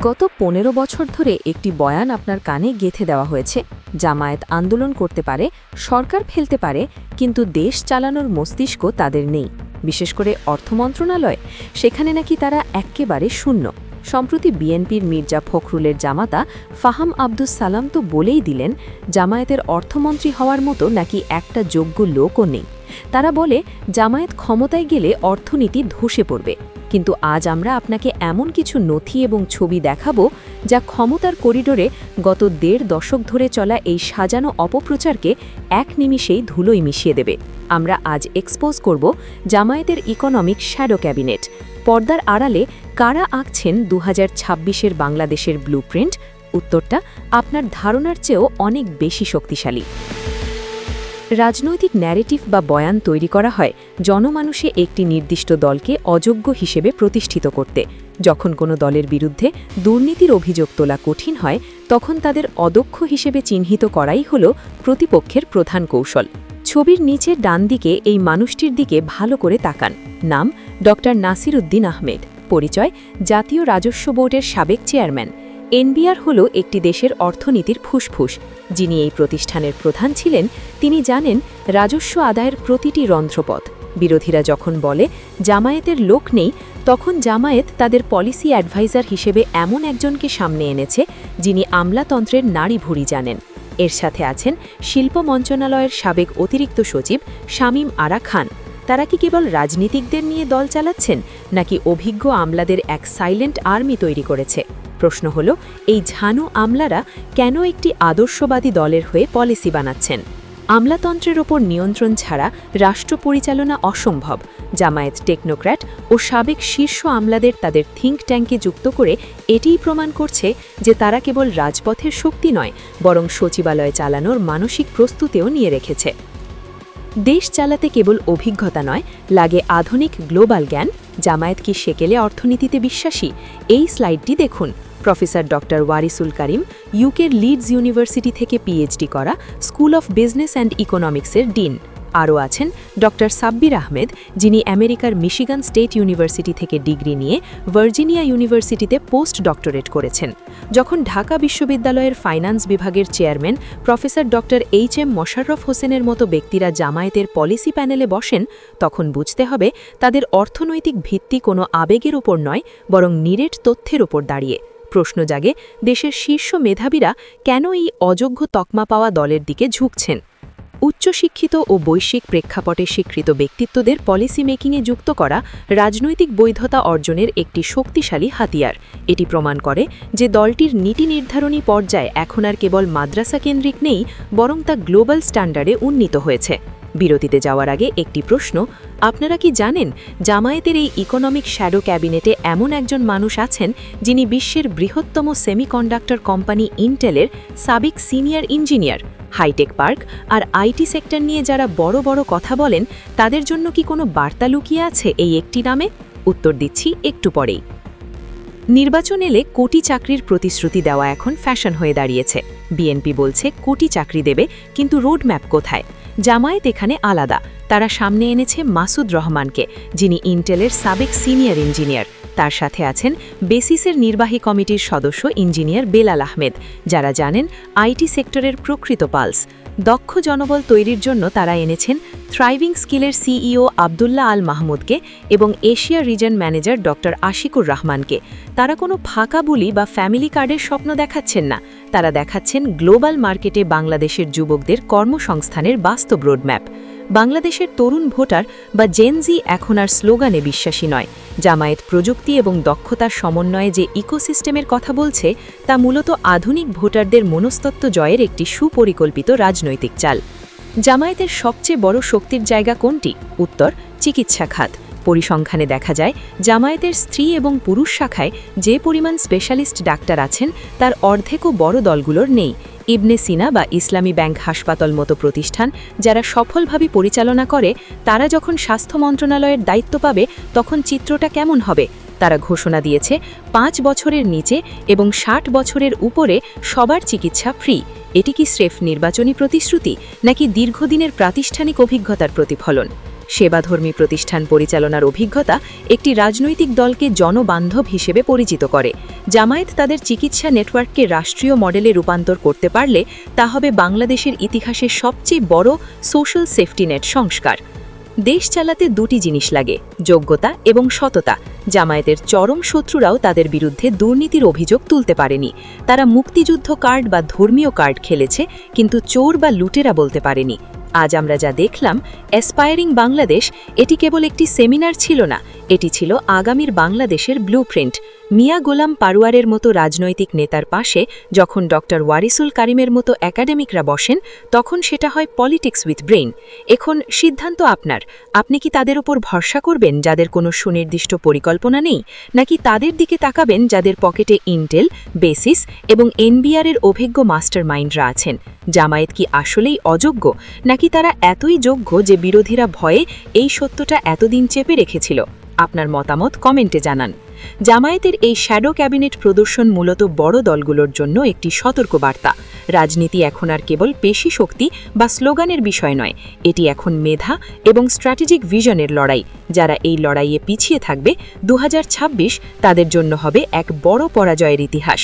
গত পনেরো বছর ধরে একটি বয়ান আপনার কানে গেথে দেওয়া হয়েছে। জামায়াত আন্দোলন করতে পারে, সরকার ফেলতে পারে, কিন্তু দেশ চালানোর মস্তিষ্ক তাদের নেই। বিশেষ করে অর্থ মন্ত্রণালয়, সেখানে নাকি তারা এক্কেবারে শূন্য। সম্প্রতি বিএনপির মির্জা ফখরুলের জামাতা ফাহাম আব্দুস সালাম তো বলেই দিলেন, জামায়াতের অর্থমন্ত্রী হওয়ার মতো নাকি একটা যোগ্য লোকও নেই। তারা বলে, জামায়াত ক্ষমতায় গেলে অর্থনীতি ধসে পড়বে। কিন্তু আজ আমরা আপনাকে এমন কিছু নথি এবং ছবি দেখাবো যা ক্ষমতার করিডোরে গত দেড় দশক ধরে চলা এই সাজানো অপপ্রচারকে এক নিমিষেই ধুলোই মিশিয়ে দেবে। আমরা আজ এক্সপোজ করব জামায়াতের ইকোনমিক শ্যাডো ক্যাবিনেট পর্দার আড়ালে কারা আঁকছেন দু হাজার বাংলাদেশের ব্লুপ্রিন্ট উত্তরটা আপনার ধারণার চেয়েও অনেক বেশি শক্তিশালী। রাজনৈতিক ন্যারেটিভ বা বয়ান তৈরি করা হয় জনমানুষে একটি নির্দিষ্ট দলকে অযোগ্য হিসেবে প্রতিষ্ঠিত করতে। যখন কোনো দলের বিরুদ্ধে দুর্নীতির অভিযোগ তোলা কঠিন হয়, তখন তাদের অদক্ষ হিসেবে চিহ্নিত করাই হল প্রতিপক্ষের প্রধান কৌশল। ছবির নিচের ডান দিকে এই মানুষটির দিকে ভালো করে তাকান। নাম ডক্টর নাসির উদ্দিন আহমেদ। পরিচয় জাতীয় রাজস্ব বোর্ডের সাবেক চেয়ারম্যান। এনবিআর হল একটি দেশের অর্থনীতির ফুসফুস। যিনি এই প্রতিষ্ঠানের প্রধান ছিলেন, তিনি জানেন রাজস্ব আদায়ের প্রতিটি রন্ধ্রপথ। বিরোধীরা যখন বলে জামায়াতের লোক নেই, তখন জামায়াত তাদের পলিসি অ্যাডভাইজার হিসেবে এমন একজনকে সামনে এনেছে, যিনি আমলাতন্ত্রের নাড়ি ভুড়ি জানেন। এর সাথে আছেন শিল্প মন্ত্রণালয়ের সাবেক অতিরিক্ত সচিব শামীম আরা খান। তারা কি কেবল রাজনীতিকদের নিয়ে দল চালাচ্ছেন, নাকি অভিজ্ঞ আমলাদের এক সাইলেন্ট আর্মি তৈরি করেছে? প্রশ্ন হল, এই ঝানু আমলারা কেন একটি আদর্শবাদী দলের হয়ে পলিসি বানাচ্ছেন? আমলাতন্ত্রের ওপর নিয়ন্ত্রণ ছাড়া রাষ্ট্র পরিচালনা অসম্ভব। জামায়াত টেকনোক্র্যাট ও সাবেক শীর্ষ আমলাদের তাদের থিঙ্ক ট্যাঙ্কে যুক্ত করে এটিই প্রমাণ করছে যে তারা কেবল রাজপথের শক্তি নয়, বরং সচিবালয় চালানোর মানসিক প্রস্তুতিও নিয়ে রেখেছে। দেশ চালাতে কেবল অভিজ্ঞতা নয়, লাগে আধুনিক গ্লোবাল জ্ঞান। জামায়াত কি সেকেলে অর্থনীতিতে বিশ্বাসী? এই স্লাইডটি দেখুন। প্রফেসর ডক্টর ওয়ারিসুল করিম, ইউকের লিডস ইউনিভার্সিটি থেকে পিএইচডি করা স্কুল অফ বিজনেস অ্যান্ড ইকোনমিক্সের ডিন। আরও আছেন ডক্টর সাব্বির আহমেদ, যিনি আমেরিকার মিশিগান স্টেট ইউনিভার্সিটি থেকে ডিগ্রি নিয়ে ভার্জিনিয়া ইউনিভার্সিটিতে পোস্ট ডক্টরেট করেছেন। যখন ঢাকা বিশ্ববিদ্যালয়ের ফাইন্যান্স বিভাগের chairman professor doctor H M Mosharraf হোসেনের মতো ব্যক্তিরা জামায়াতের পলিসি প্যানেলে বসেন, তখন বুঝতে হবে তাদের অর্থনৈতিক ভিত্তি কোনো আবেগের উপর নয়, বরং নিরেট তথ্যের ওপর দাঁড়িয়ে। প্রশ্ন জাগে, দেশের শীর্ষ মেধাবীরা কেন এই অযোগ্য তকমা পাওয়া দলের দিকে ঝুঁকছেন? উচ্চশিক্ষিত ও বৈশ্বিক প্রেক্ষাপটে স্বীকৃত ব্যক্তিত্বদের পলিসি মেকিংয়ে যুক্ত করা রাজনৈতিক বৈধতা অর্জনের একটি শক্তিশালী হাতিয়ার। এটি প্রমাণ করে যে দলটির নীতি নির্ধারণী পর্যায়ে এখন আর কেবল মাদ্রাসা কেন্দ্রিক নেই, বরং তা গ্লোবাল স্ট্যান্ডার্ডে উন্নীত হয়েছে। বিরতিতে যাওয়ার আগে একটি প্রশ্ন, আপনারা কি জানেন জামায়াতের এই ইকোনমিক শ্যাডো ক্যাবিনেটে এমন একজন মানুষ আছেন যিনি বিশ্বের বৃহত্তম সেমিকন্ডাক্টর কোম্পানি ইন্টেলের সাবেক senior engineer high tech park R IT sector নিয়ে যারা বড় বড় কথা বলেন, তাদের জন্য কি কোনো বার্তা লুকিয়ে আছে এই একটি নামে? উত্তর দিচ্ছি একটু পরেই। নির্বাচন এলে কোটি চাকরির প্রতিশ্রুতি দেওয়া এখন ফ্যাশন হয়ে দাঁড়িয়েছে। বিএনপি বলছে কোটি চাকরি দেবে, কিন্তু রোডম্যাপ কোথায়? জামায়াত এখানে আলাদা। তারা সামনে এনেছে মাসুদ রহমানকে, যিনি ইন্টেলের সাবেক সিনিয়র ইঞ্জিনিয়ার। তার সাথে আছেন বেসিসের নির্বাহী কমিটির সদস্য ইঞ্জিনিয়ার বেলাল আহমেদ, যারা জানেন আইটি সেক্টরের প্রকৃত পালস। দক্ষ জনবল তৈরির জন্য তারা এনেছেন থ্রাইভিং স্কিলের সিইও আবদুল্লাহ আল মাহমুদকে এবং Asia region manager doctor Ashikur রহমানকে। তারা কোনো ফাঁকা বুলি বা ফ্যামিলি কার্ডের স্বপ্ন দেখাচ্ছেন না। তারা দেখাচ্ছেন গ্লোবাল মার্কেটে বাংলাদেশের যুবকদের কর্মসংস্থানের বাস্তব রোডম্যাপ। বাংলাদেশের তরুণ ভোটার বা জেনজি এখন আর স্লোগানে বিশ্বাসী নয়। জামায়াত প্রযুক্তি এবং দক্ষতার সমন্বয়ে যে ইকোসিস্টেমের কথা বলছে, তা মূলত আধুনিক ভোটারদের মনস্তত্ত্ব জয়ের একটি সুপরিকল্পিত রাজনৈতিক চাল। জামায়াতের সবচেয়ে বড় শক্তির জায়গা কোনটি? উত্তর, চিকিৎসা খাত। পরিসংখ্যানে দেখা যায়, জামায়াতের স্ত্রী এবং পুরুষ শাখায় যে পরিমাণ স্পেশালিস্ট ডাক্তার আছেন, তার অর্ধেকও বড় দলগুলোর নেই। ইবনে সিনা বা ইসলামী ব্যাংক হাসপাতাল মতো প্রতিষ্ঠান, যারা সফলভাবে পরিচালনা করে, তারা যখন স্বাস্থ্য মন্ত্রণালয়ের দায়িত্ব পাবে, তখন চিত্রটা কেমন হবে? তারা ঘোষণা দিয়েছে, পাঁচ বছরের নিচে এবং ষাট বছরের উপরে সবার চিকিৎসা ফ্রি। এটি কি স্রেফ নির্বাচনী প্রতিশ্রুতি, নাকি দীর্ঘদিনের প্রাতিষ্ঠানিক অভিজ্ঞতার প্রতিফলন? সেবাধর্মী প্রতিষ্ঠান পরিচালনার অভিজ্ঞতা একটি রাজনৈতিক দলকে জনবান্ধব হিসেবে পরিচিত করে। জামায়াত তাদের চিকিৎসা নেটওয়ার্ককে রাষ্ট্রীয় মডেলে রূপান্তর করতে পারলে তা হবে বাংলাদেশের ইতিহাসের সবচেয়ে বড় সোশ্যাল সেফটি নেট সংস্কার। দেশ চালাতে দুটি জিনিস লাগে, যোগ্যতা এবং সততা। জামায়াতের চরম শত্রুরাও তাদের বিরুদ্ধে দুর্নীতির অভিযোগ তুলতে পারেনি। তারা মুক্তিযুদ্ধ কার্ড বা ধর্মীয় কার্ড খেলেছে, কিন্তু চোর বা লুটেরা বলতে পারেনি। আজ আমরা যা দেখলাম অ্যাসপায়ারিং বাংলাদেশ এটি কেবল একটি সেমিনার ছিল না এটি ছিল আগামীর বাংলাদেশের ব্লুপ্রিন্ট। মিয়া গোলাম পারুয়ারের মতো রাজনৈতিক নেতার পাশে যখন ডক্টর ওয়ারিসুল কারিমের মতো একাডেমিকরা বসেন, তখন সেটা হয় পলিটিক্স উইথ ব্রেইন। এখন সিদ্ধান্ত আপনার। আপনি কি তাদের উপর ভরসা করবেন, যাদের কোনো সুনির্দিষ্ট পরিকল্পনা নেই? নাকি তাদের দিকে তাকাবেন, যাদের পকেটে ইন্টেল, বেসিস এবং এনবিআর এর অভিজ্ঞ মাস্টার মাইন্ডরা আছেন? জামায়াত কি আসলেই অযোগ্য? নাকি তারা এতই যোগ্য যে বিরোধীরা ভয়ে এই সত্যটা এতদিন চেপে রেখেছিল? আপনার মতামত কমেন্টে জানান। জামায়াতের এই শ্যাডো ক্যাবিনেট প্রদর্শন মূলত বড় দলগুলোর জন্য একটি সতর্কবার্তা। রাজনীতি এখন আর কেবল পেশি শক্তি বা স্লোগানের বিষয় নয়, এটি এখন মেধা এবং স্ট্র্যাটেজিক ভিশনের লড়াই, যারা এই লড়াইয়ে পিছিয়ে থাকবে দু হাজার ছাব্বিশ তাদের জন্য হবে এক বড় পরাজয়ের ইতিহাস।